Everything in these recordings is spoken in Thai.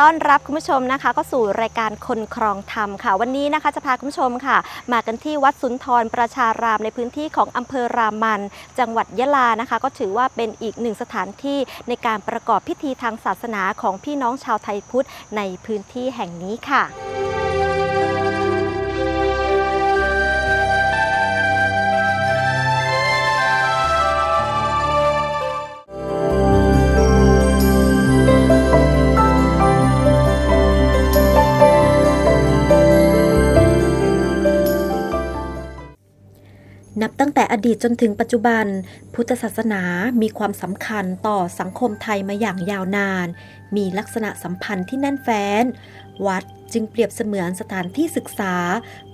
ต้อนรับคุณผู้ชมนะคะ ก็สู่รายการคนครองธรรมค่ะ วันนี้นะคะจะพาคุณผู้ชมค่ะ มากันที่วัดสุนทรประชารามในพื้นที่ของอำเภอรามัน จังหวัดยะลานะคะ ก็ถือว่าเป็นอีกหนึ่งสถานที่ในการประกอบพิธีทางศาสนาของพี่น้องชาวไทยพุทธในพื้นที่แห่งนี้ค่ะ ดีตจนถึงปัจจุบัน พุทธศาสนามีความสำคัญต่อสังคมไทยมาอย่างยาวนาน มีลักษณะสัมพันธ์ที่แน่นแฟ้น วัดจึงเปรียบเสมือนสถานที่ศึกษา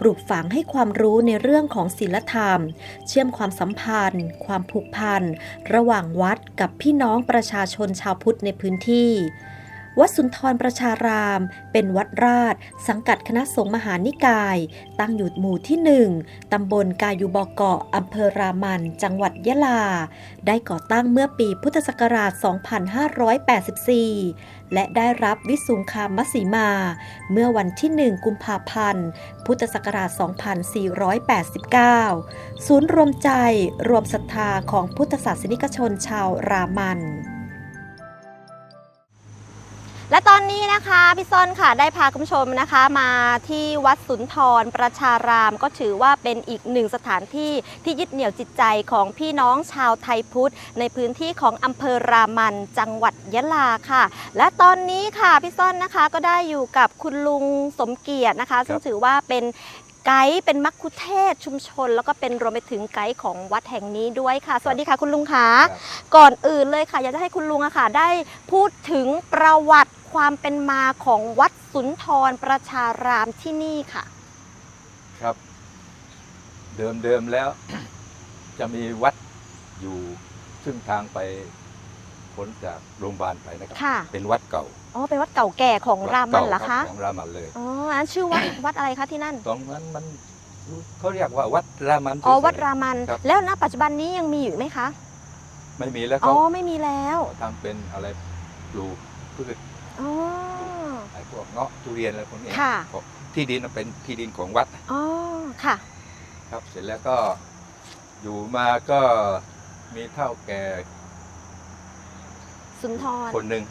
ปลูกฝังให้ความรู้ในเรื่องของศีลธรรม เชื่อมความสัมพันธ์ ความผูกพัน ระหว่างวัดกับพี่น้องประชาชนชาวพุทธในพื้นที่ วัดสุนทรประชาราม เป็นวัดราช สังกัดคณะสงฆ์มหานิกาย ตั้งอยู่หมู่ที่หนึ่งตำบลกายูบอเกาะอำเภอรามัน จังหวัดยะลา ได้ก่อตั้งเมื่อปีพุทธศักราช 2584 และได้รับวิสุงคามสีมา เมื่อวันที่ 1 กุมภาพันธ์ พุทธศักราช 2489 ศูนย์รวมใจรวมศรัทธาของพุทธศาสนิกชนชาวรามัน และตอนนี้นะคะพี่ซ่อนค่ะได้พาคุณผู้ชมนะคะมาที่วัดสุนทรประชาราม ก็ถือว่าเป็นอีกหนึ่งสถานที่ที่ยึดเหนี่ยวจิตใจของพี่น้องชาวไทยพุทธ ในพื้นที่ของอำเภอรามันจังหวัดยะลาค่ะ และตอนนี้ค่ะพี่ซ่อนนะคะก็ได้อยู่กับคุณลุงสมเกียรตินะคะ ซึ่งถือว่าเป็นไกด์เป็นมักคุเทศก์ชุมชน แล้วก็เป็นรวมไปถึงไกด์ของวัดแห่งนี้ด้วยค่ะ สวัสดีค่ะคุณลุงค่ะครับก่อนอื่นเลยค่ะ อยากจะให้คุณลุงอะค่ะ ได้พูดถึงประวัติ ความเป็นมาของวัดสุนทรประชารามที่นี่ค่ะ ครับ เดิมเดิมแล้ว จะมีวัดอยู่ซึ่งทางไปพ้นจากโรงพยาบาลไปนะครับ ค่ะ เป็นวัดเก่าอ๋อเป็นวัดเก่าแก่ของรามันเหรอวัดคะเก่ารับของรามันเลย อ๋ออันนั้นชื่อวัด วัดอะไรคะที่นั่น ตรงนั้นมันเขาเรียกว่าวัดรามันอ๋อเฉยๆวัดรามัน ครับ แล้วณปัจจุบันนี้ยังมีอยู่ไหมคะ ไม่มีแล้วอ๋อเขาไม่มีแล้ว ทำเป็นอะไรปลูกพืช อ๋อ ไอ้พวกเงาะทุเรียนอะไรพวกนี้ค่ะ ของที่ดินมันเป็นที่ดินของวัดอ๋อ ค่ะ ครับ เสร็จแล้วก็อยู่มาก็มีเท่าแก่สุนทร คนหนึ่ง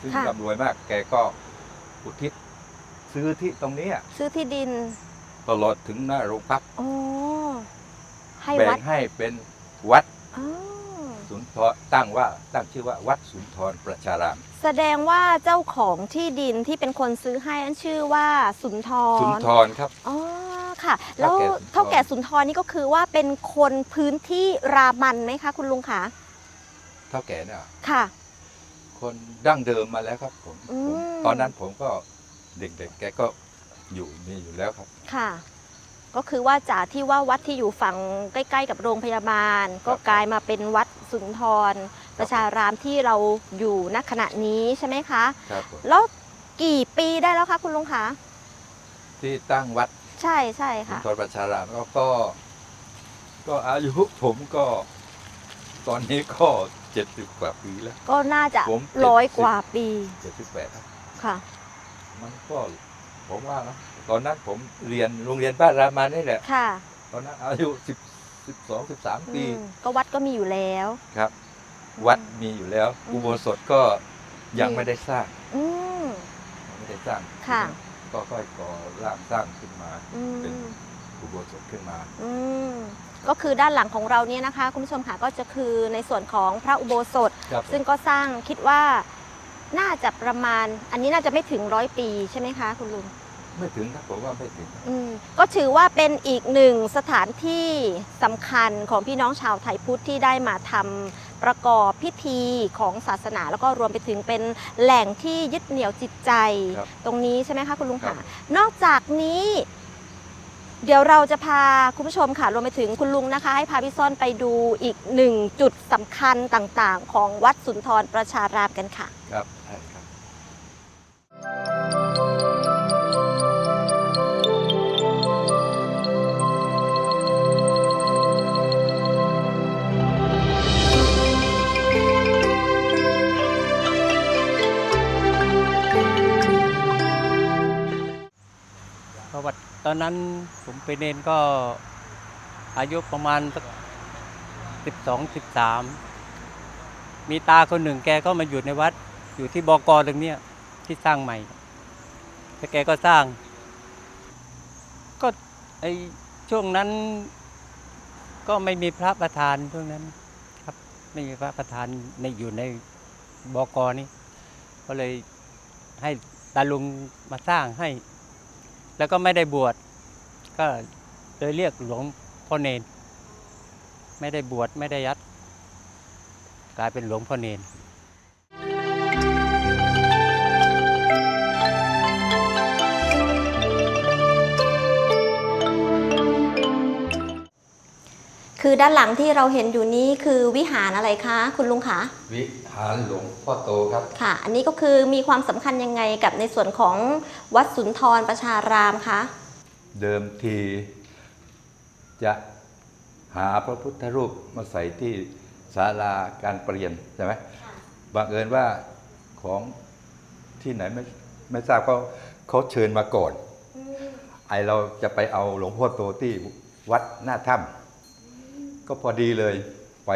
ซึ่งค่ะ ร่ำรวยมาก แกก็อุทิศซื้อที่ตรงเนี้ยซื้อที่ดิน ตลอดถึงหน้าโรงพัก อ๋อ ให้แบ่วังดให้เป็นวัด อ๋อ สุนทรตั้งว่าตั้งชื่อว่าวัดสุนทรประชาราม แสดงว่าเจ้าของที่ดินที่เป็นคนซื้อให้อันชื่อว่าสุนทรสุนทรครับ อ๋อค่ะแล้วเท่าแก่สุนทรเท่าแก่สุนทรนี่ก็คือว่าเป็นคนพื้นที่รามันไหมคะ คุณลุงคะเท่าแก่เนี่ยค่ะ คนดั้งเดิมมาแล้วครับผมอืม ผมตอนนั้นผมก็เด็กๆแกก็อยู่มีอยู่แล้วครับ ค่ะ ก็คือว่าจากที่ว่าวัดที่อยู่ฝั่งใกล้ ๆ กับโรงพยาบาล ก็กลายมาเป็นวัดสุนทร ประชารามที่เราอยู่ณขณะนี้ใช่ไหมคะ ครับผมแล้วกี่ปีได้แล้วคะคุณลุงคะที่ตั้งวัดใช่ใช่สุนค่ะ ทรประชารามแล้วก็ ก็อายุผมก็ ตอนนี้ก็เจ็ดสิบกว่าปีแล้ว ก็น่าจะผมร้อย70กว่าปีเจ็ดสิบแปดครับค่ะ มันก็ผมว่านะ ตอนนั้นผมเรียนโรงเรียนบ้านรามานี่แหละ ค่ะตอนนั้นอายุสิบสิบสองสิบสามปี อืมก็วัดก็มีอยู่แล้ว ครับ วัดมีอยู่แล้วอืม อุโบสถก็ยังมีไม่ได้สร้างอืม ยังไม่ได้สร้างค่ะ ก็ค่อยก่อร่างสร้างขึ้นมา อืเป็น มอุโบสถขึ้นมา อืมก็คือด้านหลังของเราเนี่ยนะคะ คุณผู้ชมค่ะก็จะคือในส่วนของพระอุโบสถ ครับซึ่งก็สร้างคิดว่าน่าจะประมาณ อันนี้น่าจะไม่ถึงร้อยปีใช่ไหมคะ คุณลุง ไม่ถึงครับผมว่าไม่ถึงอืมก็ถือว่าเป็นอีกหนึ่งสถานที่สำคัญของพี่น้องชาวไทยพุทธที่ได้มาทำประกอบพิธีของศาสนา แล้วก็รวมไปถึงเป็นแหล่งที่ยึดเหนี่ยวจิตใจ ครับ ตรงนี้ใช่ไหมคะคุณลุงครัค่ะบนอกจากนี้ เดี๋ยวเราจะพาคุณผู้ชมค่ะรวมไปถึงคุณลุงนะคะ ให้พาพี่ซ่อนไปดูอีกหนึ่งจุดสำคัญต่างๆ ของวัดสุนทรประชารามกันค่ะ ครับ ราะว่าตอนนั้นผมไปเนนก็อายุประมาณสักสิบสองสิบสามมีตาคนหนึ่งแกก็มาอยู่ในวัด อยู่ที่บกตรงเนี้ยที่สร้างใหม่แล้วแกก็สร้าง ก็ไอช่วงนั้น ก็ไม่มีพระประธานช่วงนั้น ครับไม่มีพระประธานในอยู่ในบกนี้ ก็เลยให้ตาลุงมาสร้างให้ แล้วก็ไม่ได้บวชก็เลยเรียกหลวงพ่อเนน ไม่ได้บวชไม่ได้ยัด กลายเป็นหลวงพ่อเนน คือด้านหลังที่เราเห็นอยู่นี้คือวิหารอะไรคะ คุณลุงคะวิหารหลวงพ่อโตครับ ค่ะ อันนี้ก็คือมีความสำคัญยังไงกับในส่วนของวัดสุนทรประชารามคะ เดิมทีจะหาพระพุทธรูปมาใส่ที่ศาลาการประเรียนใช่ไหมบังเอิญว่าของที่ไหนไม่ไม่ทราบเขาเขาเชิญมาก่อน ไอเราจะไปเอาหลวงพ่อโตที่วัดหน้าถ้ำ ก็พอดีเลยไป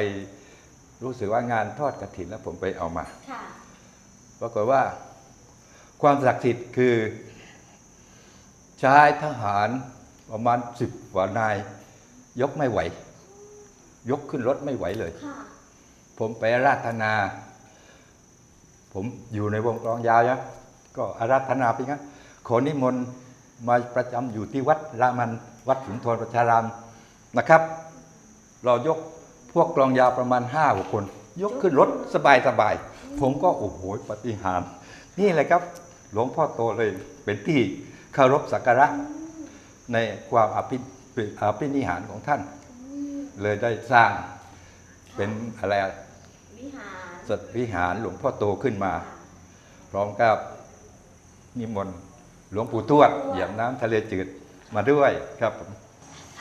รู้สึกว่างานทอดกระถินแล้วผมไปเอามาค่ะปรากฏว่า ความศักดิ์สิทธิ์คือชายทหารประมาณสิบกว่านาย ยกไม่ไหว ยกขึ้นรถไม่ไหวเลยค่ะผมไปอาราธนา ผมอยู่ในวงกลองยาวนะก็อาราธนาไปงั้นขอนิมนต์มาประจำอยู่ที่วัดรามันวัดสุนทรประชารามนะครับ เรายกพวกกลองยาวประมาณห้าหกคน ยกขึ้นรถสบายสบายๆผมก็โอ้โหปฏิหารนี่แหละครับหลวงพ่อโตเลยเป็นที่เคารพสักการะ ในความอภิอภินิหารของท่าน เลยได้สร้างเป็นอะไรวิหารสัตวิหารหลวงพ่อโตขึ้นมา พร้อมกับนิมนต์หลวงปู่ทวดเหยียบน้ำทะเลจืดมาด้วยครับผม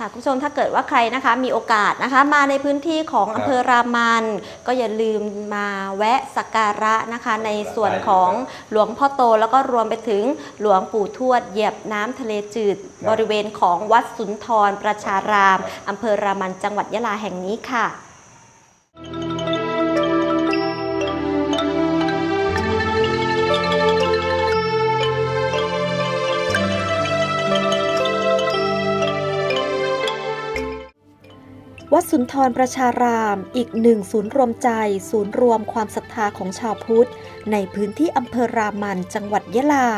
ค่ะคุณผู้ชมถ้าเกิดว่าใครนะคะมีโอกาสนะคะมาในพื้นที่ของครับอำเภอรามัน ก็อย่าลืมมาแวะสักการะนะคะ ในส่วนของหลวงพ่อโต แล้วก็รวมไปถึงหลวงปู่ทวดเหยียบน้ำทะเลจืด บริเวณของวัดสุนทรประชารามอำเภอรามันจังหวัดยะลาแห่งนี้ค่ะ วัดสุนทรประชาราม อีกหนึ่งศูนย์รวมใจ ศูนย์รวมความศรัทธาของชาวพุทธ ในพื้นที่อำเภอรามันจังหวัดยะลา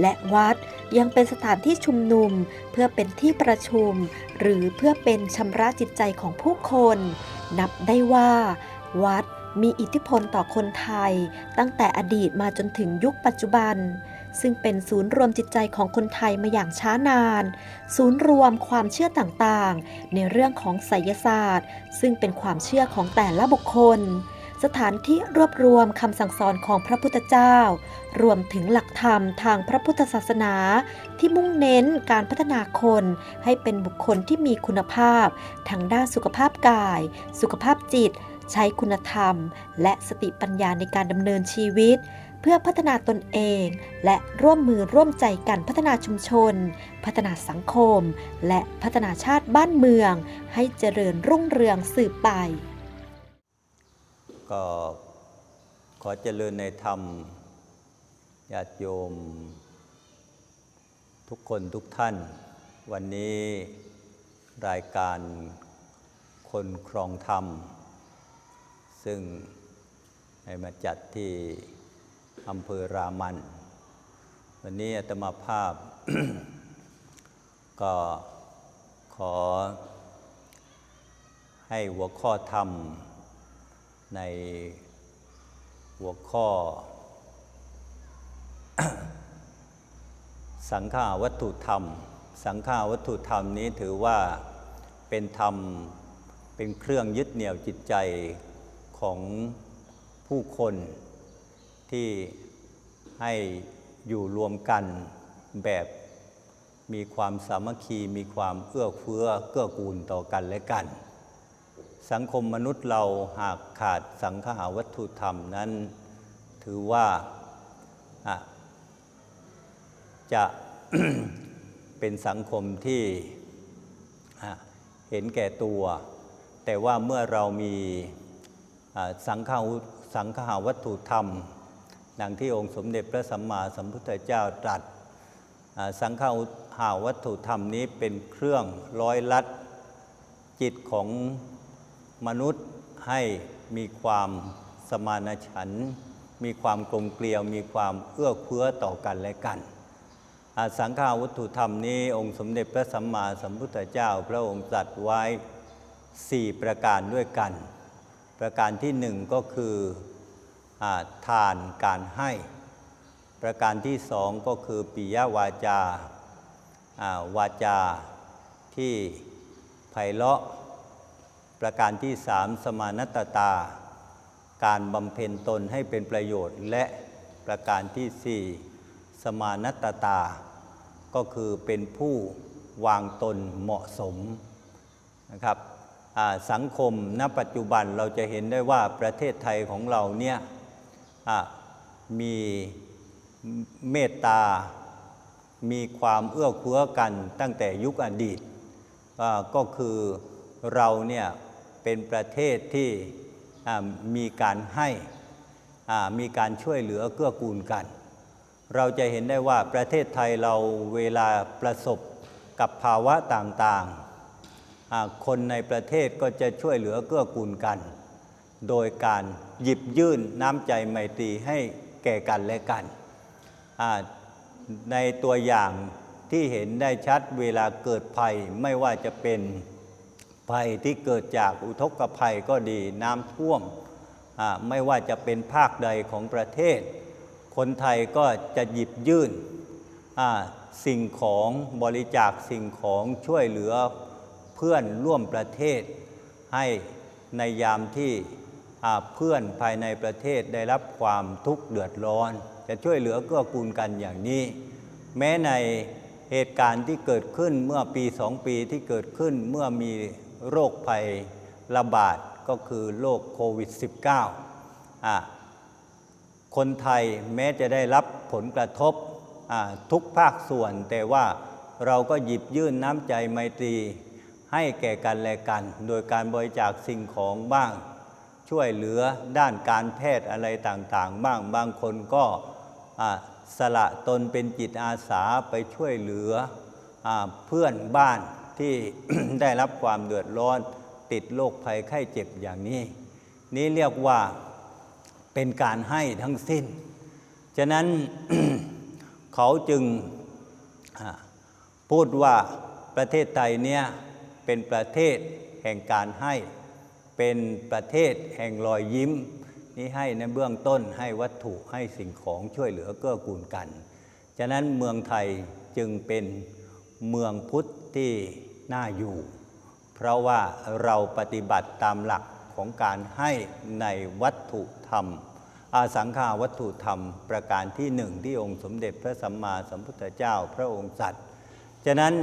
และวัดยังเป็นสถานที่ชุมนุม เพื่อเป็นที่ประชุม หรือเพื่อเป็นชำระจิตใจของผู้คน นับได้ว่า วัดมีอิทธิพลต่อคนไทย ตั้งแต่อดีตมาจนถึงยุคปัจจุบัน ซึ่งเป็นศูนย์รวมจิตใจของคนไทยมาอย่างช้านาน ศูนย์รวมความเชื่อต่างๆ ในเรื่องของไสยศาสตร์ ซึ่งเป็นความเชื่อของแต่ละบุคคล สถานที่รวบรวมคำสั่งสอนของพระพุทธเจ้า รวมถึงหลักธรรมทางพระพุทธศาสนา ที่มุ่งเน้นการพัฒนาคนให้เป็นบุคคลที่มีคุณภาพทั้งด้านสุขภาพกาย สุขภาพจิต ใช้คุณธรรม และสติปัญญาในการดำเนินชีวิต เพื่อพัฒนาตนเอง และร่วมมือร่วมใจกันพัฒนาชุมชน พัฒนาสังคม และพัฒนาชาติบ้านเมือง ให้เจริญรุ่งเรืองสืบไป ก็ขอเจริญในธรรมญาติโยม ทุกคนทุกท่าน วันนี้รายการคนครองธรรม ซึ่งให้มาจัดที่ อำเภอรามัน วันนี้อาตมาภาพ ก็ขอ ให้หัวข้อธรรม ในหัวข้อ สังฆาวัตถุธรรม สังฆาวัตถุธรรมนี้ถือว่าเป็นธรรมเป็นเครื่องยึดเหนี่ยวจิตใจของผู้คน ที่ให้อยู่รวมกันแบบมีความสามัคคีมีความเอื้อเฟื้อเกื้อกูลต่อกันและกัน สังคมมนุษย์เราหากขาดสังฆาวัตถุธรรมนั้น ถือว่าะจะเป็นสังคมที่เห็นแก่ตัว แต่ว่าเมื่อเรามีสังฆาสังฆาวัตถุธรรม ดังที่องค์สมเด็จพระสัมมาสัมพุทธเจ้าตรัส สังฆาหาวัตถุธรรมนี้เป็นเครื่องร้อยลัดจิตของมนุษย์ให้มีความสมานฉันท์มีความกลมเกลียว มีความเอื้อเฟื้อต่อกันและกัน สังฆาวัตถุธรรมนี้ องค์สมเด็จพระสัมมาสัมพุทธเจ้า พระองค์ตรัสไว้สี่ประการด้วยกัน ประการที่หนึ่งก็คือ ทานการให้ ประการที่สองก็คือปิยวาจาวาจาที่ไพเราะ ประการที่สามสมานตตา การบำเพ็ญตนให้เป็นประโยชน์ และประการที่สี่สมานตตา ก็คือเป็นผู้วางตนเหมาะสมนะครับสังคมณปัจจุบันเราจะเห็นได้ว่าประเทศไทยของเราเนี่ย มีเมตตา มีความเอื้อเฟื้อกันตั้งแต่ยุคอดีต ก็คือเราเนี่ยเป็นประเทศที่มีการให้มีการช่วยเหลือเกื้อกูลกัน เราจะเห็นได้ว่าประเทศไทยเราเวลาประสบกับภาวะต่างๆ คนในประเทศก็จะช่วยเหลือเกื้อกูลกัน โดยการหยิบยื่นน้ำใจไมตรีให้แก่กันและกัน ในตัวอย่างที่เห็นได้ชัดเวลาเกิดภัยไม่ว่าจะเป็นภัยที่เกิดจากอุทกภัยก็ดีน้ำท่วม ไม่ว่าจะเป็นภาคใดของประเทศ คนไทยก็จะหยิบยื่นสิ่งของบริจาคสิ่งของช่วยเหลือเพื่อนร่วมประเทศให้ในยามที่ เพื่อนภายในประเทศได้รับความทุกข์เดือดร้อน จะช่วยเหลือเกื้อกูลกันอย่างนี้ แม้ในเหตุการณ์ที่เกิดขึ้นเมื่อปีสองปีที่เกิดขึ้นเมื่อมีโรคภัยระบาดก็คือโรคโควิด -19 อ่าคนไทยแม้จะได้รับผลกระทบทุกภาคส่วน แต่ว่าเราก็หยิบยื่นน้ำใจไมตรีให้แก่กันและกัน โดยการบริจาคสิ่งของบ้าง ช่วยเหลือด้านการแพทย์อะไรต่างๆ บ้างบางคนก็สละตนเป็นจิตอาสาไปช่วยเหลืออเพื่อนบ้านที่ได้รับความเดือดร้อน ติดโรคภัยไข้เจ็บอย่างนี้ นี้เรียกว่าเป็นการให้ทั้งสิ้น ฉะนั้นเขาจึงพูดว่าประเทศไทยเนี่ยเป็นประเทศแห่งการให้ เป็นประเทศแห่งรอยยิ้ม นี่ให้ในเบื้องต้นให้วัตถุให้สิ่งของช่วยเหลือเกื้อกูลกัน ฉะนั้นเมืองไทยจึงเป็นเมืองพุทธที่น่าอยู่ เพราะว่าเราปฏิบัติตามหลักของการให้ในวัตถุธรรม อาสังขาวัตถุธรรม ประการที่หนึ่งที่องค์สมเด็จพระสัมมาสัมพุทธเจ้าพระองค์สัตว์ฉะนั้น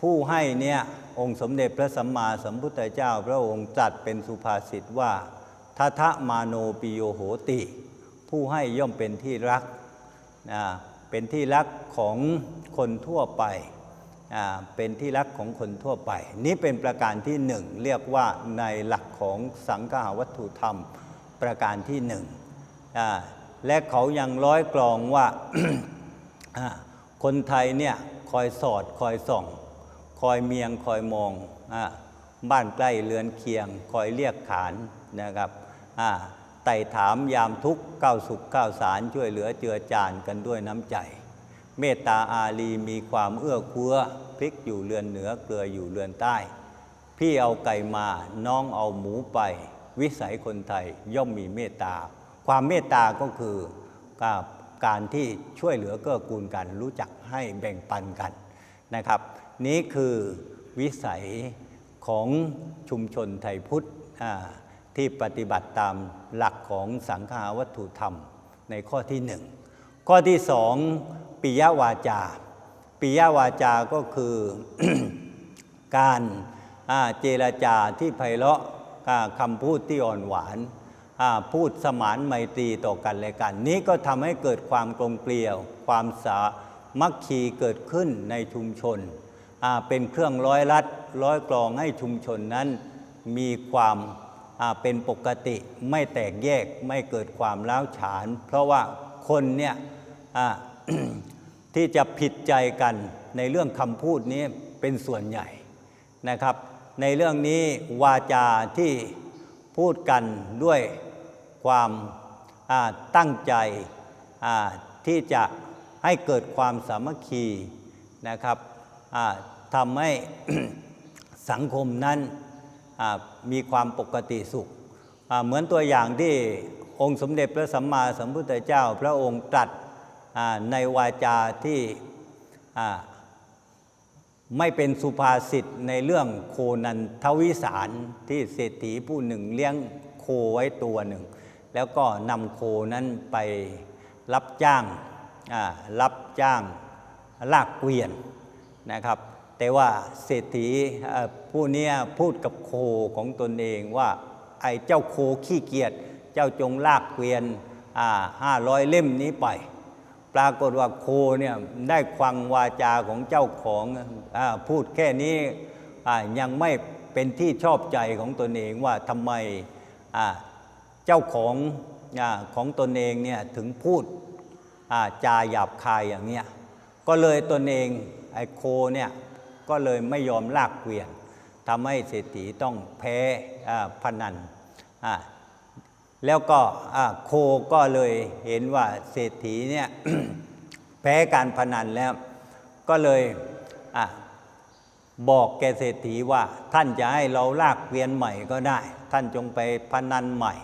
ผู้ให้เนี่ย องค์สมเด็จพระสัมมาสัมพุทธเจ้า พระองค์จัดเป็นสุภาษิตว่าทัทะมาโนปิโยโหติ ผู้ให้ย่อมเป็นที่รักนะเป็นที่รักของคนทั่วไปอ่าเป็นที่รักของคนทั่วไป นี้เป็นประการที่หนึ่งเรียกว่าในหลักของสังฆาวัตถุธรรมประการที่หนึ่งอ่าและเขายังร้อยกรองว่าคนไทยเนี่ยคอยสอดคอยส่อง คอยเมียงคอยมองอบ้านใกล้เรือนเคียง คอยเรียกขานนะครับไต่ถามยามทุกข์ก้าวสุขก้าวสารช่วยเหลือเจือจานกันด้วยน้ำใจ เมตตาอารีมีความเอื้อเฟื้อพริกอยู่เรือนเหนือเกลืออยู่เรือนใต้ พี่เอาไก่มาน้องเอาหมูไป วิสัยคนไทยย่อมมีเมตตา ความเมตตาก็คือการการที่ช่วยเหลือเกื้อกูลกัน รู้จักให้แบ่งปันกันนะครับ นี้คือวิสัยของชุมชนไทยพุทธที่ปฏิบัติตามหลักของสังฆาวัตถุธรรมในข้อที่หนึ่งข้อที่สองปิยวาจาปิยวาจาก็คือการเจรจาที่ไพเราะอ่าคำพูดที่อ่อนหวานพูดสมานไมตรีต่อกันและกัน นี้ก็ทำให้เกิดความกลมเกลียว ความสามัคคีเกิดขึ้นในชุมชน เป็นเครื่องร้อยรัดร้อยกลองให้ชุมชนนั้น มีความาเป็นปกติไม่แตกแยกไม่เกิดความล้าวฉาน เพราะว่าคนเนี่ยที่จะผิดใจกันในเรื่องคำพูดนี้เป็นส่วนใหญ่นะครับ ในเรื่องนี้วาจาที่พูดกันด้วยความาตั้งใจที่จะให้เกิดความสามัคคีนะครับ ทำให้สังคมนั้นมีความปกติสุข เหมือนตัวอย่างที่องค์สมเด็จพระสัมมาสัมพุทธเจ้า พระองค์ตรัสในวาจาที่ไม่เป็นสุภาษิตในเรื่องโคนันทวิสารที่เศรษฐีผู้หนึ่งเลี้ยงโคไว้ตัวหนึ่ง แล้วก็นำโคนั้นไปรับจ้างรับจ้างลากเกวียน นะครับ แต่ว่าเศรษฐีผู้นี้พูดกับโคของตนเองว่าไอ้เจ้าโคขี้เกียจเจ้าจงลากเกวียนห้าร้อยเล่มนี้ไป ปรากฏว่าโคเนี่ยได้ฟังวาจาของเจ้าของอพูดแค่นี้ยังไม่เป็นที่ชอบใจของตนเองว่าทำไมเจ้าของอของตนเองเนี่ยถึงพูดจาหยาบคายอย่างเนี้ยก็เลยตนเอง ไอ้โคเนี่ยก็เลยไม่ยอมลากเกวียนทำให้เศรษฐีต้องแพ้พนันแล้วก็โคก็เลยเห็นว่าเศรษฐีเนี่ยแพ้การพนันแล้ว ก็เลยอบอกแกเศรษฐีว่าท่านจะให้เราลากเกวียนใหม่ก็ได้ ท่านจงไปพนันใหม่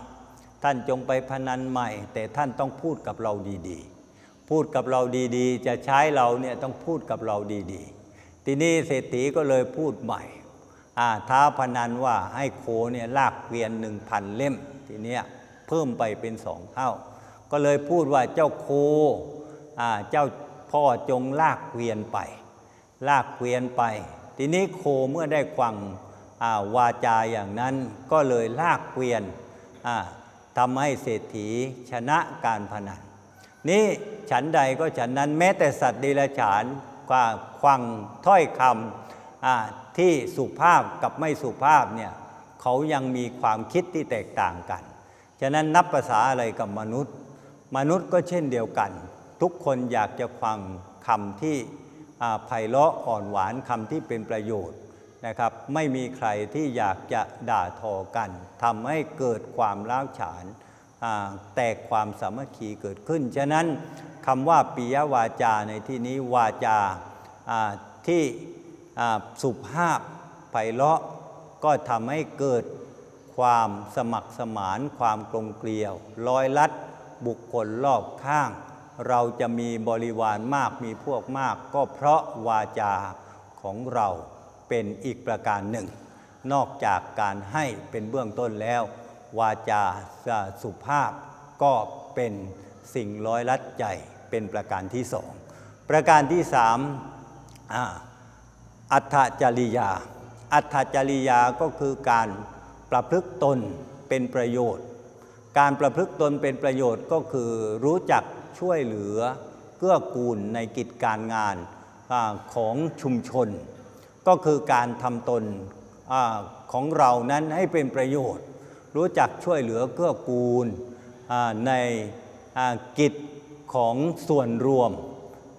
ท่านจงไปพนันใหม่ แต่ท่านต้องพูดกับเราดีๆ พูดกับเราดีๆ จะใช้เราเนี่ยต้องพูดกับเราดีๆ ทีนี้เศรษฐีก็เลยพูดใหม่ท้าพนันว่าให้โคเนี่ยลากเกวียนหนึ่งพันเล่ม ทีเนี้ยเพิ่มไปเป็นสองเท่า ก็เลยพูดว่าเจ้าโคเจ้าพ่อจงลากเกวียนไป ลากเกวียนไป ทีนี้โคเมื่อได้ฟังาวาจาอย่างนั้นก็เลยลากเกวียนทำให้เศรษฐีชนะการพนัน นี่ ฉันใดก็ฉันนั้นแม้แต่สัตว์เดรัจฉานก็ฟังถ้อยคำที่สุภาพกับไม่สุภาพเนี่ยเขายังมีความคิดที่แตกต่างกัน ฉะนั้นนับภาษาอะไรกับมนุษย์ มนุษย์ก็เช่นเดียวกัน ทุกคนอยากจะฟังคำที่ไพเราะอ่อนหวานคำที่เป็นประโยชน์นะครับ ไม่มีใครที่อยากจะด่าทอกันทำให้เกิดความร้าวฉานแตกความสามัคคีเกิดขึ้น ฉะนั้น คำว่าปิยวาจาในที่นี้วาจาที่สุภาพไพเราะก็ทำให้เกิดความสมัครสมาน ความกลมเกลียวร้อยลัดบุคคลรอบข้าง เราจะมีบริวารมากมีพวกมาก ก็เพราะวาจาของเราเป็นอีกประการหนึ่ง นอกจากการให้เป็นเบื้องต้นแล้ว วาจาสุภาพก็เป็นสิ่งร้อยลัดใจ เป็นประการที่สองประการที่สามอัตจริยา อัตจริยาก็คือการประพฤติตนเป็นประโยชน์ การประพฤติตนเป็นประโยชน์ก็คือรู้จักช่วยเหลือเกื้อกูลในกิจการงานอของชุมชน ก็คือการทำตนอของเรานั้นให้เป็นประโยชน์ รู้จักช่วยเหลือเกื้อกูลในกิจ ของส่วนรวม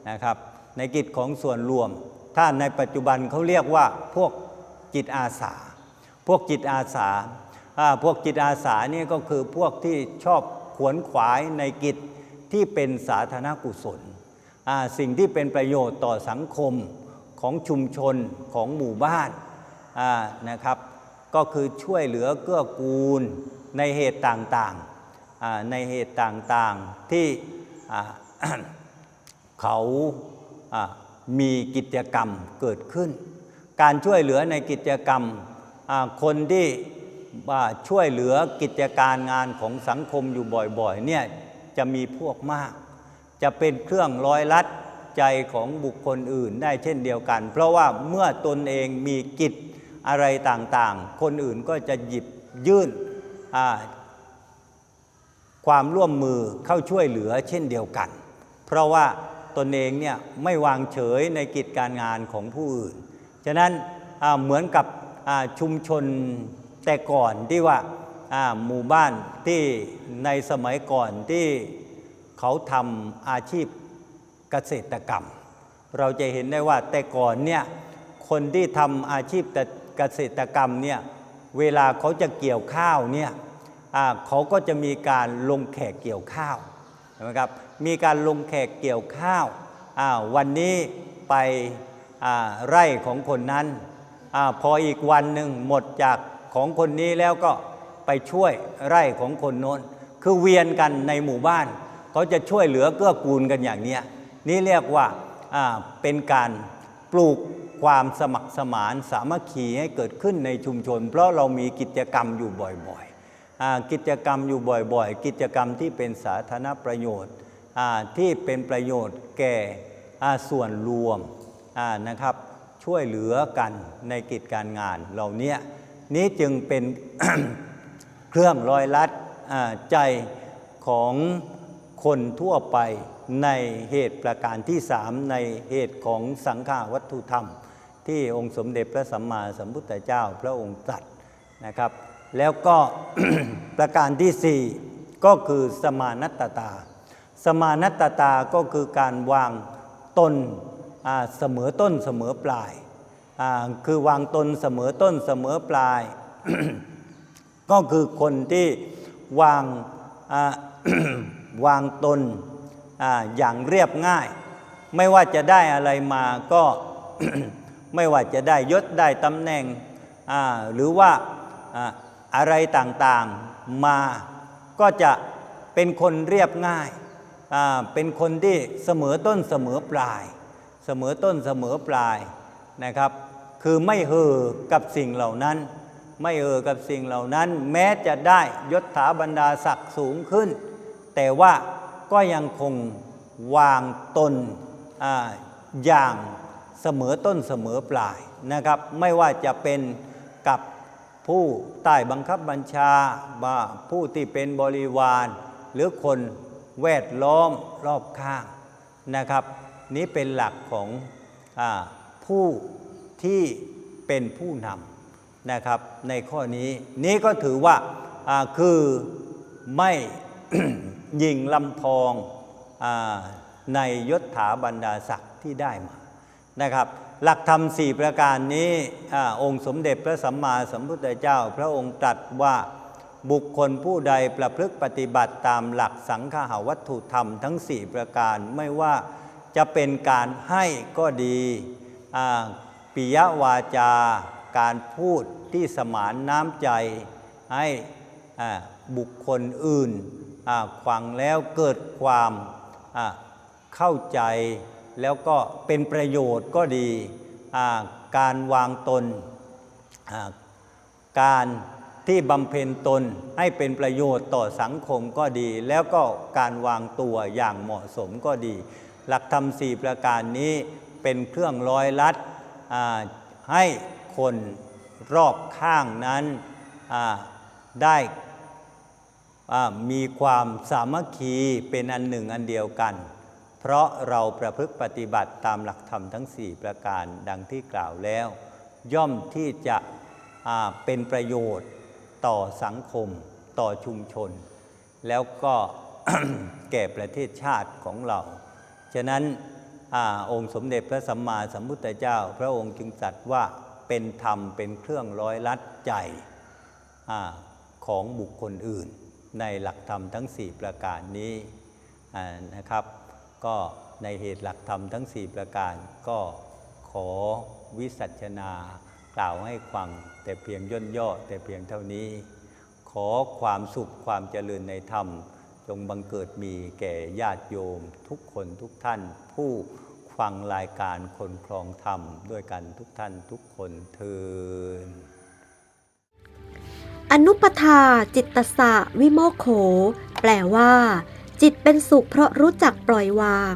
นะครับในกิจของส่วนรวม ถ้าในปัจจุบันเขาเรียกว่าพวกจิตอาสา พวกจิตอาสาพวกจิตอาสาเนี่ยก็คือพวกที่ชอบขวนขวายในกิจที่เป็นสาธารณกุศล สิ่งที่เป็นประโยชน์ต่อสังคมของชุมชนของหมู่บ้านนะครับก็คือช่วยเหลือเกื้อกูลในเหตุต่างๆอ่าในเหตุต่างๆที่ เขามีกิจกรรมเกิดขึ้น การช่วยเหลือในกิจกรรมคนที่ช่วยเหลือกิจการงานของสังคมอยู่บ่อยๆเนี่ยจะมีพวกมาก จะเป็นเครื่องร้อยลัดใจของบุคคลอื่นได้เช่นเดียวกัน เพราะว่าเมื่อตนเองมีกิจอะไรต่างๆ คนอื่นก็จะหยิบยื่น ความร่วมมือเข้าช่วยเหลือเช่นเดียวกัน เพราะว่าตนเองเนี่ยไม่วางเฉยในกิจการงานของผู้อื่น ฉะนั้นเหมือนกับชุมชนแต่ก่อนที่ว่าหมู่บ้านที่ในสมัยก่อนที่เขาทำอาชีพเกษตรกรรม เราจะเห็นได้ว่าแต่ก่อนเนี่ยคนที่ทำอาชีพเกษตรกรรมเนี่ยเวลาเขาจะเกี่ยวข้าวเนี่ย เขาก็จะมีการลงแขกเกี่ยวข้าวใช่ไหมครับมีการลงแขกเกี่ยวข้าววันนี้ไปไร่ของคนนั้นอพออีกวันหนึ่งหมดจากของคนนี้แล้วก็ไปช่วยไร่ของคนโน้น คือเวียนกันในหมู่บ้านเขาจะช่วยเหลือเกื้อกูลกันอย่างเนี้ยนี่เรียกว่าเป็นการปลูกความสมัครสมานสามัคคีให้เกิดขึ้นในชุมชน เพราะเรามีกิจกรรมอยู่บ่อยๆ กิจกรรมอยู่บ่อยๆ กิจกรรมที่เป็นสาธารณประโยชน์ที่เป็นประโยชน์แก่ส่วนรวมนะครับช่วยเหลือกันในกิจการงานเหล่านี้นี้จึงเป็น เครื่องร้อยลัดใจของคนทั่วไปในเหตุประการที่สามในเหตุของสังฆาวัตถุธรรม ที่องค์สมเด็จพระสัมมาสัมพุทธเจ้าพระองค์ตรัสนะครับ แล้วก็ประการที่สี่ก็คือสมานัตตา สมานัตตาก็คือการวางตนเสมอต้นเสมอปลาย คือวางตนเสมอต้นเสมอปลาย ก็คือคนที่วางาวางตนออย่างเรียบง่าย ไม่ว่าจะได้อะไรมาก็ไม่ว่าจะได้ยศได้ตำแหน่งหรือว่า อะไรต่างๆมาก็จะเป็นคนเรียบง่าย เป็นคนที่เสมอต้นเสมอปลาย เสมอต้นเสมอปลายนะครับ คือไม่เห่อกับสิ่งเหล่านั้น ไม่เออกับสิ่งเหล่านั้น แม้จะได้ยศถาบรรดาศักดิ์สูงขึ้น แต่ว่าก็ยังคงวางตนออย่างเสมอต้นเสมอปลายนะครับ ไม่ว่าจะเป็นกับ ผู้ใต้บังคับบัญชาว่าผู้ที่เป็นบริวาร หรือคนแวดล้อมรอบข้างนะครับ นี้เป็นหลักของอผู้ที่เป็นผู้นำนะครับ ในข้อนี้นี้ก็ถือว่าาคือไม่ยิงลำพองอในยศถาบรรดาศักดิ์ที่ได้มานะครับ หลักธรรมสี่ประการนี้อองค์สมเด็จพระสัมมาสัมพุทธเจ้า พระองค์ตรัสว่าบุคคลผู้ใดประพฤติปฏิบัติตามหลักสังฆาวัตถุธรรมทั้งสี่ประการไม่ว่าจะเป็นการให้ก็ดีปิยวาจาการพูดที่สมานน้ำใจให้บุคคลอื่นฟังแล้วเกิดความเข้าใจ แล้วก็เป็นประโยชน์ก็ดี การวางตน การที่บำเพ็ญตนให้เป็นประโยชน์ต่อสังคมก็ดี แล้วก็การวางตัวอย่างเหมาะสมก็ดี หลักธรรมสี่ประการนี้เป็นเครื่องร้อยลัดให้คนรอบข้างนั้นได้มีความสามัคคีเป็นอันหนึ่งอันเดียวกัน เพราะเราประพฤติปฏิบัติตามหลักธรรมทั้ง 4 ประการดังที่กล่าวแล้ว ย่อมที่จะเป็นประโยชน์ต่อสังคม ต่อชุมชน แล้วก็แก่ประเทศชาติของเรา ฉะนั้นอองค์สมเด็จพระสัมมาสัมพุทธเจ้า พระองค์จึงตรัสว่าเป็นธรรมเป็นเครื่องร้อยลัดใจอของบุคคลอื่น ในหลักธรรมทั้ง 4 ประการนี้นะครับ ก็ในเหตุหลักธรรมทั้ง 4 ประการ ก็ขอวิสัชนากล่าวให้ฟังแต่เพียงย่นย่อแต่เพียงเท่านี้ ขอความสุขความเจริญในธรรม จงบังเกิดมีแก่ญาติโยม ทุกคนทุกท่าน ผู้ฟังรายการคนครองธรรม ด้วยกันทุกท่านทุกคนเทินอนุปทาจิตตสะวิโมกโข แปลว่า จิตเป็นสุขเพราะรู้จักปล่อยวาง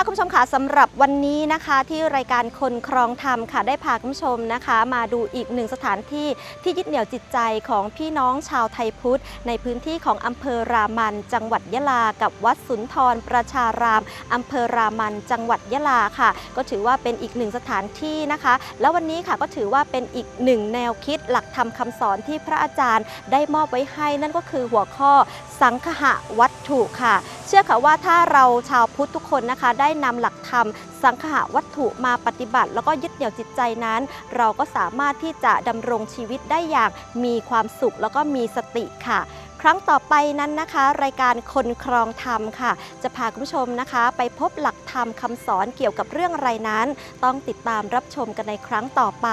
คะคุณผู้ชมคะสำหรับวันนี้นะคะที่รายการคนครองธรรมค่ะได้พาคุณผู้ชมนะคะ มาดูอีกหนึ่งสถานที่ที่ยึดเหนี่ยวจิตใจของพี่น้องชาวไทยพุทธ ในพื้นที่ของอำเภอรามัน จังหวัดยะลา กับวัดสุนทรประชารามอำเภอรามัน จังหวัดยะลาค่ะ ก็ถือว่าเป็นอีกหนึ่งสถานที่นะคะ แล้ววันนี้ค่ะก็ถือว่าเป็นอีกหนึ่งแนวคิดหลักธรรมคำสอนที่พระอาจารย์ได้มอบไว้ให้นั่นก็คือหัวข้อ สังคหะวัตถุค่ะ เชื่อค่ะว่าถ้าเราชาวพุทธทุกคนนะคะ ได้นำหลักธรรม สังคหะวัตถุมาปฏิบัติ แล้วก็ยึดเหนี่ยวจิตใจนั้น เราก็สามารถที่จะดำรงชีวิตได้อย่างมีความสุขแล้วก็มีสติค่ะ ครั้งต่อไปนั้นนะคะ รายการคนครองธรรมค่ะ จะพาคุณผู้ชมนะคะ ไปพบหลักธรรมคำสอนเกี่ยวกับเรื่องอะไรนั้น ต้องติดตามรับชมกันในครั้งต่อไป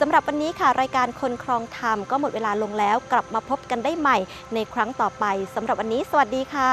สำหรับวันนี้ค่ะ รายการคนครองธรรมก็หมดเวลาลงแล้ว กลับมาพบกันได้ใหม่ในครั้งต่อไปสำหรับวันนี้ สวัสดีค่ะ